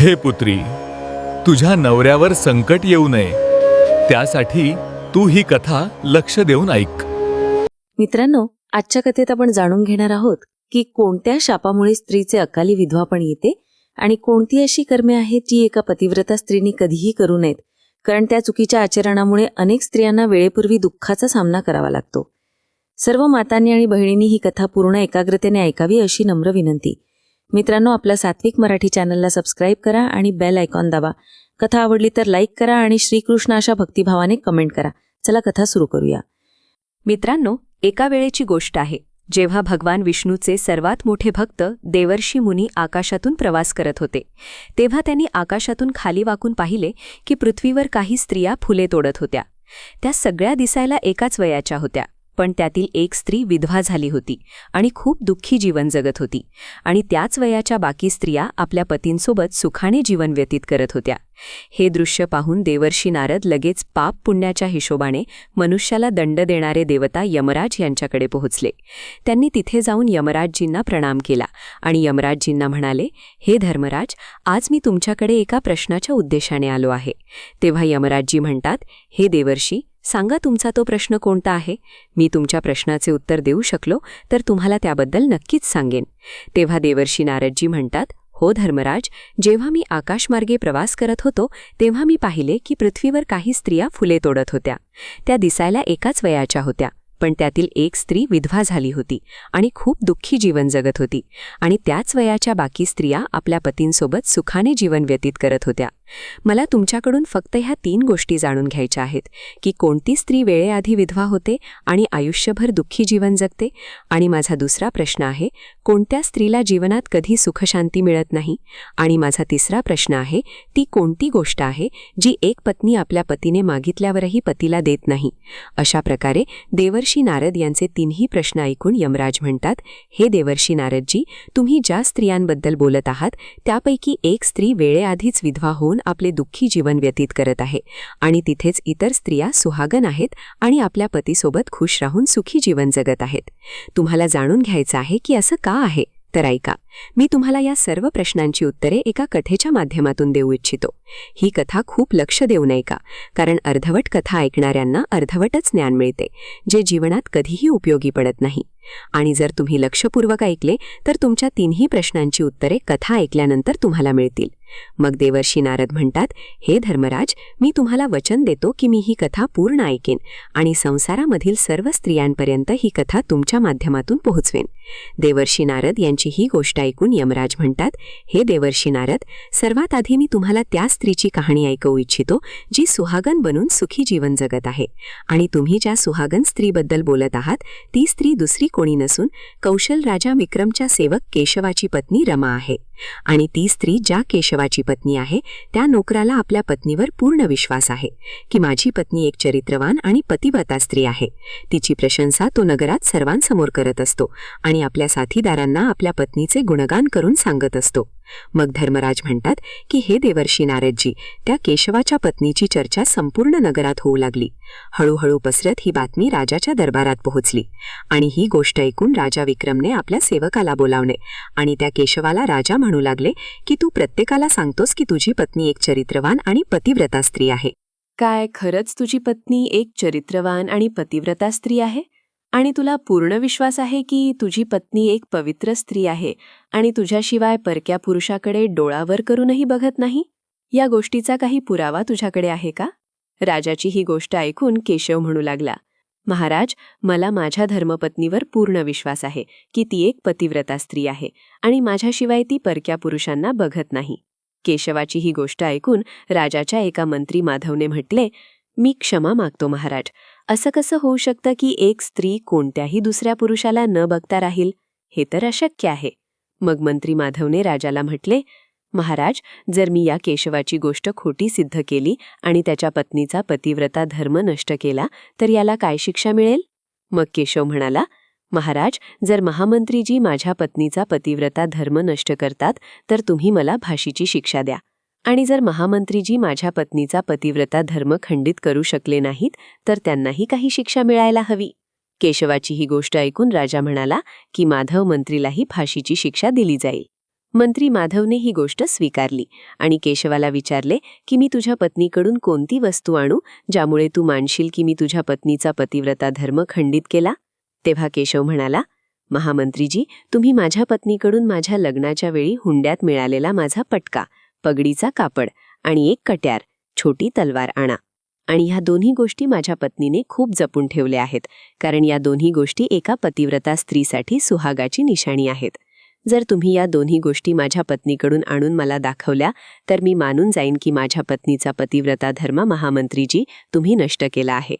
हे पुत्री तुझ्या नवऱ्यावर संकट येऊ नये. त्यासाठी तू ही कथा लक्ष देऊन ऐक. मित्रांनो आजच्या कथेत आपण जाणून घेणार आहोत की कोणत्या शापामुळे स्त्रीचे अकाली विधवापण येते आणि कोणती अशी कर्मे आहेत जी एका पतिव्रता स्त्रीने कधीही करू नयेत. कारण त्या चुकीच्या आचरणामुळे अनेक स्त्रियांना वेळेपूर्वी दुःखाचा सामना करावा लागतो. सर्व मातांनी आणि बहिणींनी ही कथा पूर्ण एकाग्रतेने ऐकावी अशी नम्र विनंती. मित्रांनो आपल्या सात्विक मराठी चॅनलला सबस्क्राईब करा आणि बेल आयकॉन दाबा. कथा आवडली तर लाईक करा आणि श्रीकृष्ण अशा भक्तिभावाने कमेंट करा. चला कथा सुरू करूया. मित्रांनो एका वेळेची गोष्ट आहे. जेव्हा भगवान विष्णूचे सर्वात मोठे भक्त देवर्षी मुनी आकाशातून प्रवास करत होते तेव्हा त्यांनी आकाशातून खाली वाकून पाहिले की पृथ्वीवर काही स्त्रिया फुले तोडत होत्या. त्या सगळ्या दिसायला एकाच वयाच्या होत्या. पण त्यातील एक स्त्री विधवा झाली होती आणि खूप दुःखी जीवन जगत होती. आणि त्याच वयाच्या बाकी स्त्रिया आपल्या पतींसोबत सुखाने जीवन व्यतीत करत होत्या. हे दृश्य पाहून देवर्षी नारद लगेच पाप पुण्याच्या हिशोबाने मनुष्याला दंड देणारे देवता यमराज यांच्याकडे पोहोचले. त्यांनी तिथे जाऊन यमराजजींना प्रणाम केला आणि यमराजजींना म्हणाले हे धर्मराज आज मी तुमच्याकडे एका प्रश्नाच्या उद्देशाने आलो आहे. तेव्हा यमराजजी म्हणतात हे देवर्षी सांगा तुमचा तो प्रश्न कोणता आहे? मी तुमच्या प्रश्नाचे उत्तर देऊ शकलो तर तुम्हाला त्याबद्दल नक्कीच सांगेन. तेव्हा देवर्षी नारदजी म्हणतात हो धर्मराज जेव्हा मी आकाशमार्गे प्रवास करत होतो तेव्हा मी पाहिले की पृथ्वीवर काही स्त्रिया फुले तोडत होत्या. त्या दिसायला एकाच वयाच्या होत्या पण त्यातील एक स्त्री विधवा झाली होती आणि खूप दुःखी जीवन जगत होती आणि त्याच वयाच्या बाकी स्त्रिया आपल्या पतींसोबत सुखाने जीवन व्यतीत करत होत्या. मला तुमच्याकडून फक्त ह्या तीन गोष्टी जाणून घ्यायच्या आहेत की कोणती स्त्री वेळेआधी विधवा होते आणि आयुष्यभर दुःखी जीवन जगते? आणि माझा दुसरा प्रश्न आहे कोणत्या स्त्रीला जीवनात कधी सुखशांती मिळत नाही? आणि माझा तिसरा प्रश्न आहे ती कोणती गोष्ट आहे जी एक पत्नी आपल्या पतीने मागितल्यावरही पतीला देत नाही? अशा प्रकारे देवर्षी नारद यांचे तीनही प्रश्न ऐकून यमराज म्हणतात हे देवर्षी नारदजी तुम्ही ज्या स्त्रियांबद्दल बोलत आहात त्यापैकी एक स्त्री वेळेआधीच विधवा होऊन आपले दुःखी जीवन व्यतीत करत आहे. आणि तिथेच इतर स्त्रिया सुहागन आहेत आणि आपल्या पतीसोबत खुश राहून सुखी जीवन जगत आहेत. तुम्हाला जाणून घ्यायचं आहे की असं का आहे? तर ऐका. मी तुम्हाला या सर्व प्रश्नांची उत्तरे एका कथेच्या माध्यमातून देऊ इच्छितो. ही कथा खूप लक्ष देऊ नये का कारण अर्धवट कथा ऐकणाऱ्यांना अर्धवटच ज्ञान मिळते जे जीवनात कधीही उपयोगी पडत नाही. आणि जर तुम्ही लक्षपूर्वक ऐकले तर तुमच्या तिन्ही प्रश्नांची उत्तरे कथा ऐकल्यानंतर तुम्हाला मिळतील. मग देवर्षी नारद म्हणतात हे धर्मराज मी तुम्हाला वचन देतो की मी ही कथा पूर्ण ऐकेन आणि संसारामधील सर्व स्त्रियांपर्यंत ही कथा तुमच्या माध्यमातून पोहोचवेन. देवर्षी नारद यांची ही गोष्ट ऐकून यमराज म्हणतात हे देवर्षी नारद सर्वात आधी मी तुम्हाला त्या स्त्रीची कहाणी ऐकवू इच्छितो जी सुहागन बनून सुखी जीवन जगत आहे. आणि तुम्ही ज्या सुहागन स्त्रीबद्दल बोलत आहात ती स्त्री दुसरी कोणी नसून कौशल राजा विक्रमच्या सेवक केशवाची पत्नी रमा आहे. आणि ती स्त्री ज्या केशवाची पत्नी आहे त्या नोकराला आपल्या पत्नीवर पूर्ण विश्वास आहे की माझी पत्नी एक चरित्रवान आणि पतिव्रता स्त्री आहे. तिची प्रशंसा तो नगरात सर्वांसमोर करत असतो आणि आपल्या साथीदारांना आपल्या पत्नीचे गुणगान करून सांगत असतो. मग धर्मराज म्हणतात की हे देवर्षी नारदजी त्या केशवाच्या पत्नीची चर्चा संपूर्ण नगरात होऊ लागली. हळूहळू पसरत ही बातमी राजाच्या दरबारात पोहोचली आणि ही गोष्ट ऐकून राजा विक्रमने आपल्या सेवकाला बोलावणे आणि त्या केशवाला राजा म्हणू लागले की तू प्रत्येकाला सांगतोस की तुझी पत्नी एक चरित्रवान आणि पतिव्रता स्त्री आहे. काय खरंच तुझी पत्नी एक चरित्रवान आणि पतिव्रता स्त्री आहे? आणि तुला पूर्ण विश्वास आहे की तुझी पत्नी एक पवित्र स्त्री आहे आणि तुझ्याशिवाय परक्या पुरुषाकडे डोळावर करूनही बघत नाही? या गोष्टीचा काही पुरावा तुझ्याकडे आहे का? राजाची ही गोष्ट ऐकून केशव म्हणू लागला. महाराज मला माझ्या धर्मपत्नीवर पूर्ण विश्वास आहे की ती एक पतिव्रता स्त्री आहे आणि माझ्याशिवाय ती परक्या पुरुषांना बघत नाही. केशवाची ही गोष्ट ऐकून राजाच्या एका मंत्री माधवने म्हटले मी क्षमा मागतो महाराज. असं कसं होऊ शकतं की एक स्त्री कोणत्याही दुसऱ्या पुरुषाला न बघता राहील? हे तर अशक्य आहे. मग मंत्री माधवने राजाला म्हटले महाराज जर मी या केशवाची गोष्ट खोटी सिद्ध केली आणि त्याच्या पत्नीचा पतिव्रता धर्म नष्ट केला तर याला काय शिक्षा मिळेल? मग केशव म्हणाला महाराज जर महामंत्रीजी माझ्या पत्नीचा पतिव्रता धर्म नष्ट करतात तर तुम्ही मला भाशीची शिक्षा द्या. आणि जर महामंत्रीजी माझ्या पत्नीचा पतिव्रता धर्म खंडित करू शकले नाहीत तर त्यांनाही काही शिक्षा मिळायला हवी. केशवाची ही गोष्ट ऐकून राजा म्हणाला की माधव मंत्रीलाही फाशीची शिक्षा दिली जाईल. मंत्री माधवने ही गोष्ट स्वीकारली आणि केशवाला विचारले की मी तुझ्या पत्नीकडून कोणती वस्तू आणू ज्यामुळे तू मानशील की मी तुझ्या पत्नीचा पतिव्रता धर्म खंडित केला? तेव्हा केशव म्हणाला महामंत्रीजी तुम्ही माझ्या पत्नीकडून माझ्या लग्नाच्या वेळी हुंड्यात मिळालेला माझा पटका पगडीचा कापड आणि एक कट्यार छोटी तलवार आणा. आणि ह्या दोन्ही गोष्टी माझ्या पत्नीने खूप जपून ठेवल्या आहेत कारण या दोन्ही गोष्टी एका पतिव्रता स्त्रीसाठी सुहागाची निशाणी आहेत. जर तुम्ही या दोन्ही गोष्टी माझ्या पत्नीकडून आणून मला दाखवल्या तर मी मानून जाईन की माझ्या पत्नीचा पतिव्रता धर्म महामंत्रीजी तुम्ही नष्ट केला आहे.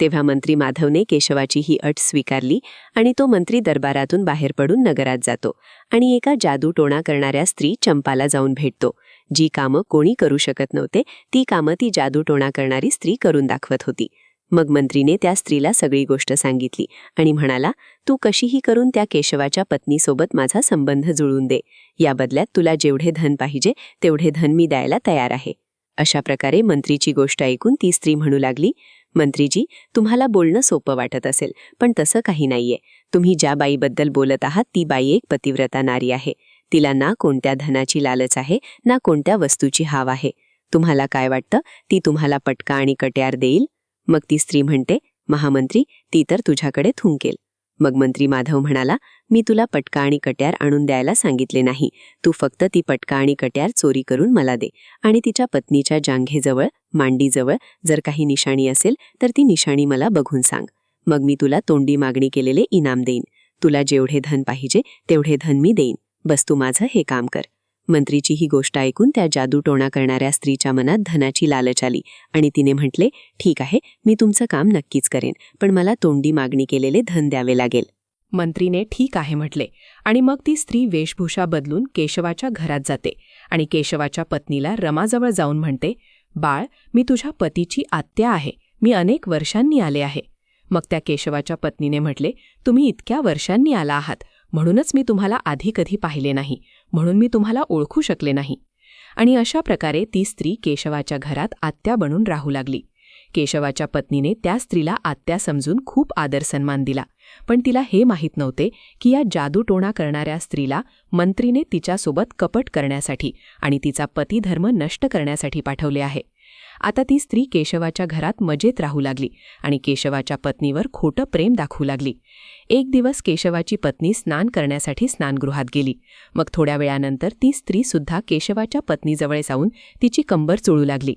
तेव्हा मंत्री माधवने केशवाची ही अट स्वीकारली आणि तो मंत्री दरबारातून बाहेर पडून नगरात जातो आणि एका जादूटोणा करणाऱ्या स्त्री चंपाला जाऊन भेटतो. जी कामं कोणी करू शकत नव्हते ती कामं ती जादूटोणा करणारी स्त्री करून दाखवत होती. मग मंत्रीने त्या स्त्रीला सगळी गोष्ट सांगितली आणि म्हणाला तू कशीही करून त्या केशवाच्या पत्नीसोबत माझा संबंध जुळून दे. या बदल्यात तुला जेवढे धन पाहिजे तेवढे धन मी द्यायला तयार आहे. अशा प्रकारे मंत्रीची गोष्ट ऐकून ती स्त्री म्हणू लागली मंत्रीजी तुम्हाला बोलणं सोपं वाटत असेल पण तसं काही नाहीये. तुम्ही ज्या बाईबद्दल बोलत आहात ती बाई एक पतिव्रता नारी आहे. तिला ना कोणत्या धनाची लालच आहे ना कोणत्या वस्तूची हाव आहे. तुम्हाला काय वाटतं? ती तुम्हाला पटका आणि कट्यार देईल? मग ती स्त्री म्हणते महामंत्री ती तर तुझ्याकडे थुंकेल. मग मंत्री माधव म्हणाला मी तुला पटका आणि कट्यार आणून द्यायला सांगितले नाही. तू फक्त ती पटका आणि कट्यार चोरी करून मला दे. आणि तिच्या पत्नीच्या जांघेजवळ मांडीजवळ जर काही निशाणी असेल तर ती निशाणी मला बघून सांग. मग मी तुला तोंडी मागणी केलेले इनाम देईन. तुला जेवढे धन पाहिजे तेवढे धन मी देईन. बस तू माझं हे काम कर. मंत्रीची ही गोष्ट ऐकून त्या जादूटोणा करणाऱ्या स्त्रीच्या मनात धनाची लालच आली आणि तिने म्हटले ठीक आहे मी तुमचं काम नक्कीच करेन पण मला तोंडी मागणी केलेले धन द्यावे लागेल. मंत्रीने ठीक आहे म्हटले आणि मग ती स्त्री वेशभूषा बदलून केशवाच्या घरात जाते आणि केशवाच्या पत्नीला रमाजवळ जाऊन म्हणते बाळ मी तुझ्या पतीची आत्या आहे मी अनेक वर्षांनी आले आहे. मग त्या केशवाच्या पत्नीने म्हटले तुम्ही इतक्या वर्षांनी आला आहात म्हणूनच मी तुम्हाला आधी कधी पाहिले नाही म्हणून मी तुम्हाला ओळखू शकले नाही. आणि अशा प्रकारे ती स्त्री केशवाच्या घरात आत्या बनून राहू लागली. केशवाच्या पत्नीने त्या स्त्रीला आत्या समजून खूप आदर सन्मान दिला पण तिला हे माहीत नव्हते की या जादूटोणा करणाऱ्या स्त्रीला मंत्रीने तिच्यासोबत कपट करण्यासाठी आणि तिचा पतिधर्म नष्ट करण्यासाठी पाठवले आहे. आता ती स्त्री केशवाच्या घरात मजेत राहू लागली आणि केशवाच्या पत्नीवर खोटं प्रेम दाखवू लागली. एक दिवस केशवाची पत्नी स्नान करण्यासाठी स्नानगृहात गेली. मग थोड्या वेळानंतर ती स्त्री सुद्धा केशवाच्या पत्नीजवळ जाऊन तिची कंबर चोळू लागली.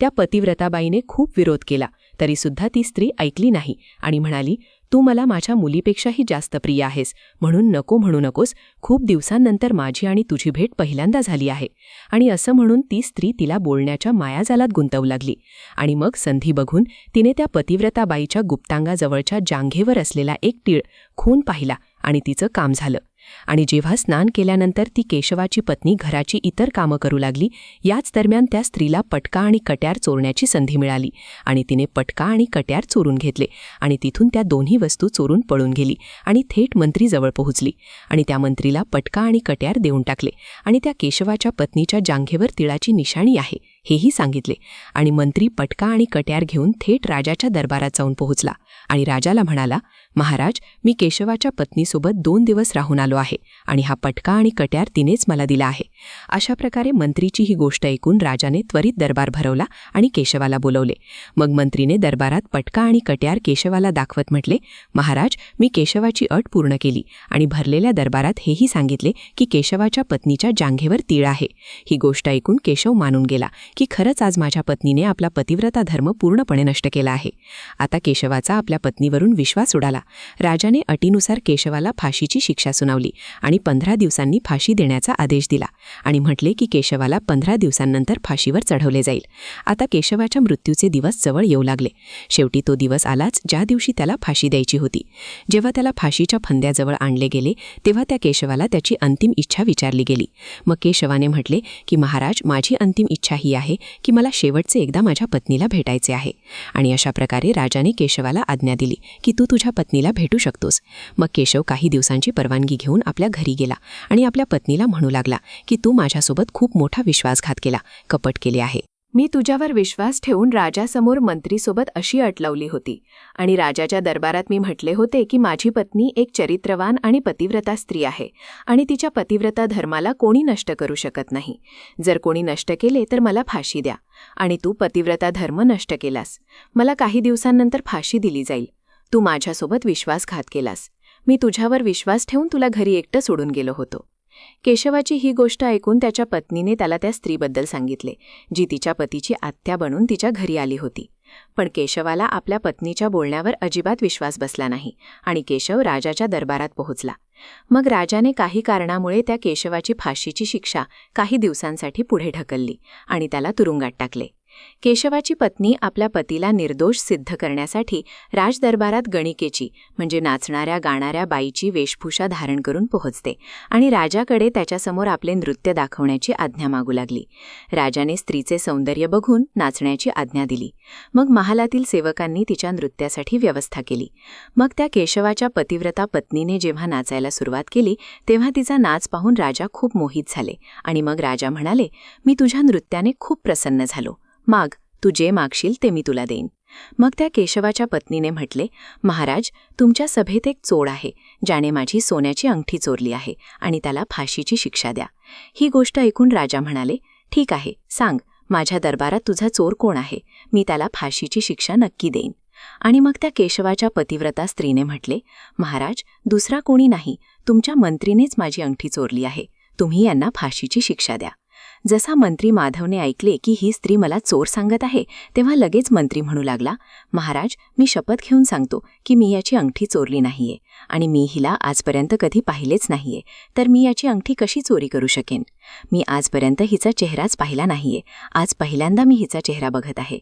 त्या पतिव्रताबाईने खूप विरोध केला तरीसुद्धा ती स्त्री ऐकली नाही आणि म्हणाली तू मला माझ्या मुलीपेक्षाही जास्त प्रिय आहेस म्हणून नको म्हणू नकोस खूप दिवसांनंतर माझी आणि तुझी भेट पहिल्यांदा झाली आहे. आणि असं म्हणून ती स्त्री तिला बोलण्याच्या मायाजालात गुंतवू लागली. आणि मग संधी बघून तिने त्या पतिव्रताबाईच्या गुप्तांगाजवळच्या जांघेवर असलेला एक टीळ खून पाहिला आणि तिचं काम झालं. आणि जेव्हा स्नान केल्यानंतर ती केशवाची पत्नी घराची इतर कामं करू लागली याच दरम्यान त्या स्त्रीला पटका आणि कट्यार चोरण्याची संधी मिळाली आणि तिने पटका आणि कट्यार चोरून घेतले आणि तिथून त्या दोन्ही वस्तू चोरून पळून गेली आणि थेट मंत्रीजवळ पोहोचली आणि त्या मंत्रीला पटका आणि कट्यार देऊन टाकले आणि त्या केशवाच्या पत्नीच्या जांघेवर तिळाची निशाणी आहे हेही सांगितले आणि मंत्री पटका आणि कट्यार घेऊन थेट राजाच्या दरबारात जाऊन पोहोचला आणि राजाला म्हणाला महाराज मी केशवाच्या पत्नीसोबत दोन दिवस राहून आलो आहे आणि हा पटका आणि कट्यार तिनेच मला दिला आहे. अशा प्रकारे मंत्रीची ही गोष्ट ऐकून राजाने त्वरित दरबार भरवला आणि केशवाला बोलवले. मग मंत्रीने दरबारात पटका आणि कट्यार केशवाला दाखवत म्हटले महाराज मी केशवाची अट पूर्ण केली आणि भरलेल्या दरबारात हेही सांगितले की केशवाच्या पत्नीच्या जांघेवर तीळ आहे. ही गोष्ट ऐकून केशव मानून गेला की खरंच आज माझ्या पत्नीने आपला पतिव्रता धर्म पूर्णपणे नष्ट केला आहे. आता केशवाचा आपल्या पत्नीवरून विश्वास उडाला. राजाने अटीनुसार केशवाला फाशीची शिक्षा सुनावली आणि पंधरा दिवसांनी फाशी देण्याचा आदेश दिला आणि म्हटले की केशवाला पंधरा दिवसांनंतर फाशीवर चढवले जाईल. आता केशवाच्या मृत्यूचे दिवस जवळ येऊ लागले. शेवटी तो दिवस आलाच ज्या दिवशी त्याला फाशी द्यायची होती. जेव्हा त्याला फाशीच्या फंद्याजवळ आणले गेले तेव्हा त्या केशवाला त्याची अंतिम इच्छा विचारली गेली. मग केशवाने म्हटले की महाराज माझी अंतिम इच्छा ही आहे की मला शेवटचे एकदा माझ्या पत्नीला भेटायचे आहे. आणि अशा प्रकारे राजाने केशवाला आज्ञा दिली की तू तुझ्या पत्नी पत्नीला भेटू शकतोस. मग केशव काही दिवसांची परवानगी घेऊन आपल्या घरी गेला आणि आपल्या पत्नीला म्हणू लागला की तू माझ्यासोबत खूप मोठा विश्वासघात केला कपट केले आहे. मी तुझ्यावर विश्वास ठेवून राजासमोर मंत्रीसोबत अशी अट लावली होती आणि राजाच्या दरबारात मी म्हटले होते की माझी पत्नी एक चरित्रवान आणि पतिव्रता स्त्री आहे आणि तिच्या पतिव्रता धर्माला कोणी नष्ट करू शकत नाही. जर कोणी नष्ट केले तर मला फाशी द्या आणि तू पतिव्रता धर्म नष्ट केलास. मला काही दिवसांनंतर फाशी दिली जाईल. तू माझ्यासोबत विश्वासघात केलास. मी तुझ्यावर विश्वास ठेवून तुला घरी एकटं सोडून गेलो होतो. केशवाची ही गोष्ट ऐकून त्याच्या पत्नीने त्याला त्या स्त्रीबद्दल सांगितले जी तिच्या पतीची आत्या बनून तिच्या घरी आली होती. पण केशवाला आपल्या पत्नीच्या बोलण्यावर अजिबात विश्वास बसला नाही आणि केशव राजाच्या दरबारात पोहोचला. मग राजाने काही कारणामुळे त्या केशवाची फाशीची शिक्षा काही दिवसांसाठी पुढे ढकलली आणि त्याला तुरुंगात टाकले. केशवाची पत्नी आपल्या पतीला निर्दोष सिद्ध करण्यासाठी राजदरबारात गणिकेची म्हणजे नाचणाऱ्या गाणाऱ्या बाईची वेशभूषा धारण करून पोहोचते आणि राजाकडे त्याच्यासमोर आपले नृत्य दाखवण्याची आज्ञा मागू लागली. राजाने स्त्रीचे सौंदर्य बघून नाचण्याची आज्ञा दिली. मग महालातील सेवकांनी तिच्या नृत्यासाठी व्यवस्था केली. मग त्या केशवाच्या पतिव्रता पत्नीने जेव्हा नाचायला सुरुवात केली तेव्हा तिचा नाच पाहून राजा खूप मोहित झाले आणि मग राजा म्हणाले मी तुझ्या नृत्याने खूप प्रसन्न झालो. माग तू जे मागशील ते मी तुला देईन. मग त्या केशवाच्या पत्नीने म्हटले महाराज तुमच्या सभेत एक चोर आहे ज्याने माझी सोन्याची अंगठी चोरली आहे आणि त्याला फाशीची शिक्षा द्या. ही गोष्ट ऐकून राजा म्हणाले ठीक आहे सांग माझ्या दरबारात तुझा चोर कोण आहे? मी त्याला फाशीची शिक्षा नक्की देईन. आणि मग त्या केशवाच्या पतिव्रता स्त्रीने म्हटले महाराज दुसरा कोणी नाही तुमच्या मंत्रीनेच माझी अंगठी चोरली आहे तुम्ही यांना फाशीची शिक्षा द्या. जसा मंत्री माधवने ऐकले की ही स्त्री मला चोर सांगत आहे तेव्हा लगेच मंत्री म्हणू लागला महाराज मी शपथ घेऊन सांगतो की मी याची अंगठी चोरली नाहीये. आणि मी हिला आजपर्यंत कधी पाहिलेच नाहीये तर मी याची अंगठी कशी चोरी करू शकेन? मी आजपर्यंत हिचा चेहराच पाहिला नाहीये आज पहिल्यांदा मी हिचा चेहरा बघत आहे.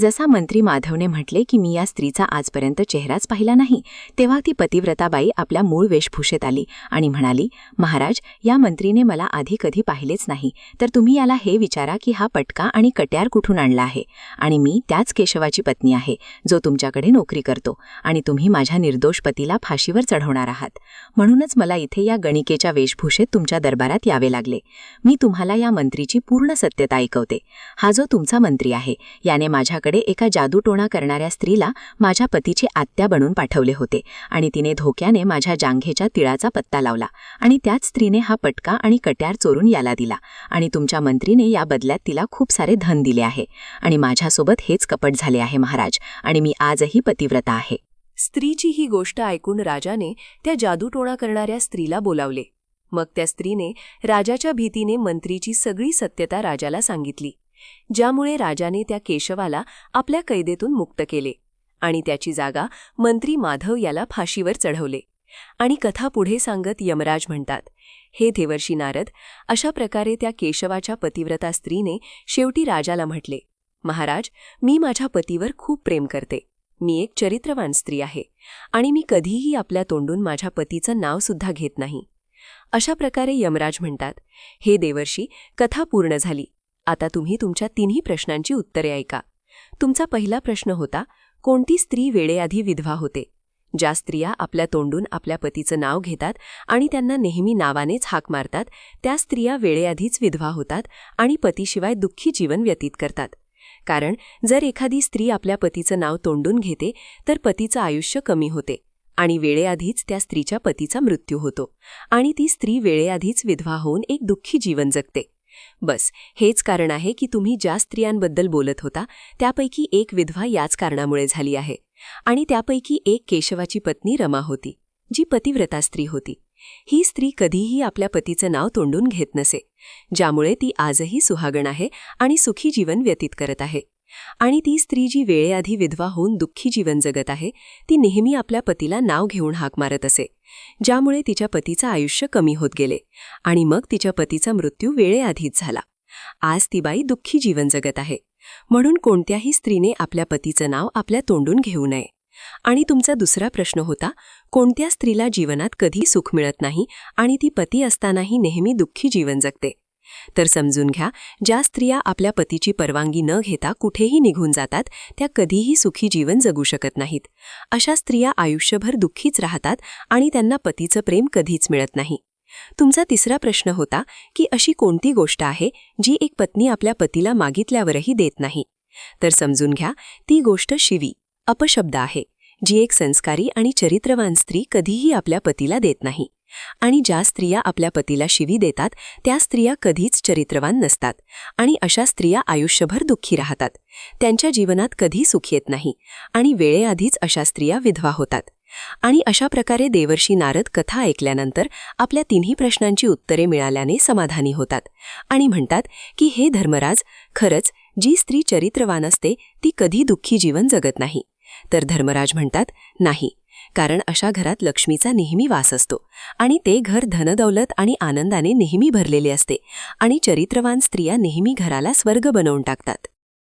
जसा मंत्री माधवने म्हटले की मी या स्त्रीचा आजपर्यंत चेहराच पाहिला नाही तेव्हा ती पतिव्रताबाई आपल्या मूळ वेशभूषेत आली आणि म्हणाली महाराज या मंत्रीने मला आधी कधी पाहिलेच नाही तर तुम्ही याला हे विचारा की हा पटका आणि कट्यार कुठून आणला आहे? आणि मी त्याच केशवाची पत्नी आहे जो तुमच्याकडे नोकरी करतो आणि तुम्ही माझ्या निर्दोष पतीला फाशीवर चढवणार आहात. म्हणूनच मला इथे या गणिकेच्या वेशभूषेत तुमच्या दरबारात यावे लागले. मी तुम्हाला या मंत्रीची पूर्ण सत्यता ऐकवते. हा जो तुमचा मंत्री आहे याने माझ्याकडे एका जादूटोणा करणाऱ्या स्त्रीला माझ्या पतीची आत्या बनून पाठवले होते आणि तिने धोक्याने माझ्या जांघेच्या तिळाचा पत्ता लावला आणि त्याच स्त्रीने हा पटका आणि कट्यार चोरून याला दिला आणि तुमच्या मंत्रीने या बदल्यात तिला खूप सारे धन दिले आहे आणि माझ्यासोबत हेच कपट झाले आहे महाराज आणि मी आजही पतिव्रता आहे. स्त्रीची ही गोष्ट ऐकून राजाने त्या जादूटोणा करणाऱ्या स्त्रीला बोलावले. मग त्या स्त्रीने राजाच्या भीतीने मंत्रीची सगळी सत्यता राजाला सांगितली ज्यामुळे राजाने त्या केशवाला आपल्या कैदेतून मुक्त केले आणि त्याची जागा मंत्री माधव याला फाशीवर चढवले आणि कथा पुढे सांगत यमराज म्हणतात हे देवर्षी नारद अशा प्रकारे त्या केशवाच्या पतिव्रता स्त्रीने शेवटी राजाला म्हटले महाराज मी माझ्या पतीवर खूप प्रेम करते. मी एक चरित्रवान स्त्री आहे आणि मी कधीही आपल्या तोंडून माझ्या पतीचं नावसुद्धा घेत नाही. अशा प्रकारे यमराज म्हणतात हे देवर्षी कथा पूर्ण झाली. आता तुम्ही तुमच्या तिन्ही प्रश्नांची उत्तरे ऐका. तुमचा पहिला प्रश्न होता कोणती स्त्री वेळेआधी विधवा होते? ज्या स्त्रिया आपल्या तोंडून आपल्या पतीचं नाव घेतात आणि त्यांना नेहमी नावानेच हाक मारतात त्या स्त्रिया वेळेआधीच विधवा होतात आणि पतीशिवाय दुःखी जीवन व्यतीत करतात. कारण जर एखादी स्त्री आपल्या पतीचं नाव तोंडून घेते तर पतीचं आयुष्य कमी होते आणि वेळेआधीच त्या स्त्रीच्या पतीचा मृत्यू होतो आणि ती स्त्री वेळेआधीच विधवा होऊन एक दुःखी जीवन जगते. बस हेच कारण आहे की तुम्ही ज्या स्त्रियांबद्दल बोलत होता त्यापैकी एक विधवा याच कारणामुळे झाली आहे आणि त्यापैकी एक केशवाची पत्नी रमा होती जी पतिव्रता स्त्री होती. ही स्त्री कधीही आपल्या पतीचं नाव तोंडून घेत नसे ज्यामुळे ती आजही सुहागण आहे आणि सुखी जीवन व्यतीत करत आहे. आणि ती स्त्री जी वेळेआधी विधवा होऊन दुःखी जीवन जगत आहे ती नेहमी आपल्या पतीला नाव घेऊन हाक मारत असे ज्यामुळे तिच्या पतीचं आयुष्य कमी होत गेले आणि मग तिच्या पतीचा मृत्यू वेळेआधीच झाला. आज ती बाई दुःखी जीवन जगत आहे म्हणून कोणत्याही स्त्रीने आपल्या पतीचं नाव आपल्या तोंडून घेऊ नये. आणि तुमचा दुसरा प्रश्न होता कोणत्या स्त्रीला जीवनात कधी सुख मिळत नाही आणि ती पती असतानाही नेहमी दुःखी जीवन जगते? तर समजून घ्या ज्या स्त्रिया आपल्या पतीची परवानगी न घेता कुठेही निघून जातात त्या कधीही सुखी जीवन जगू शकत नाहीत. अशा स्त्रिया आयुष्यभर दुःखीच राहतात आणि त्यांना पतीचं प्रेम कधीच मिळत नाही. तुमचा तिसरा प्रश्न होता की अशी कोणती गोष्ट आहे जी एक पत्नी आपल्या पतीला मागितल्यावरही देत नाही? तर समजून घ्या ती गोष्ट शिवी. अपशब्द आहे जी एक संस्कारी आणि चरित्रवान स्त्री कधीही आपल्या पतीला देत नाही. आणि ज्या स्त्रिया आपल्या पतीला शिवी देतात त्या स्त्रिया कधीच चरित्रवान नसतात. आणि अशा स्त्रिया आयुष्यभर दुःखी राहतात. त्यांच्या जीवनात कधी सुख येत नाही. आणि वेळेआधीच अशा स्त्रिया विधवा होतात. आणि अशा प्रकारे देवर्षी नारद कथा ऐकल्यानंतर आपल्या तिन्ही प्रश्नांची उत्तरे मिळाल्याने समाधानी होतात. आणि म्हणतात की हे धर्मराज खरंच जी स्त्री चरित्रवान असते ती कधी दुःखी जीवन जगत नाही. तर धर्मराज म्हणतात नाही. कारण अशा घरात लक्ष्मीचा नेहमी वास असतो आणि ते घर धनदौलत आणि आनंदाने नेहमी भरलेले असते आणि चरित्रवान स्त्रिया नेहमी घराला स्वर्ग बनवून टाकतात.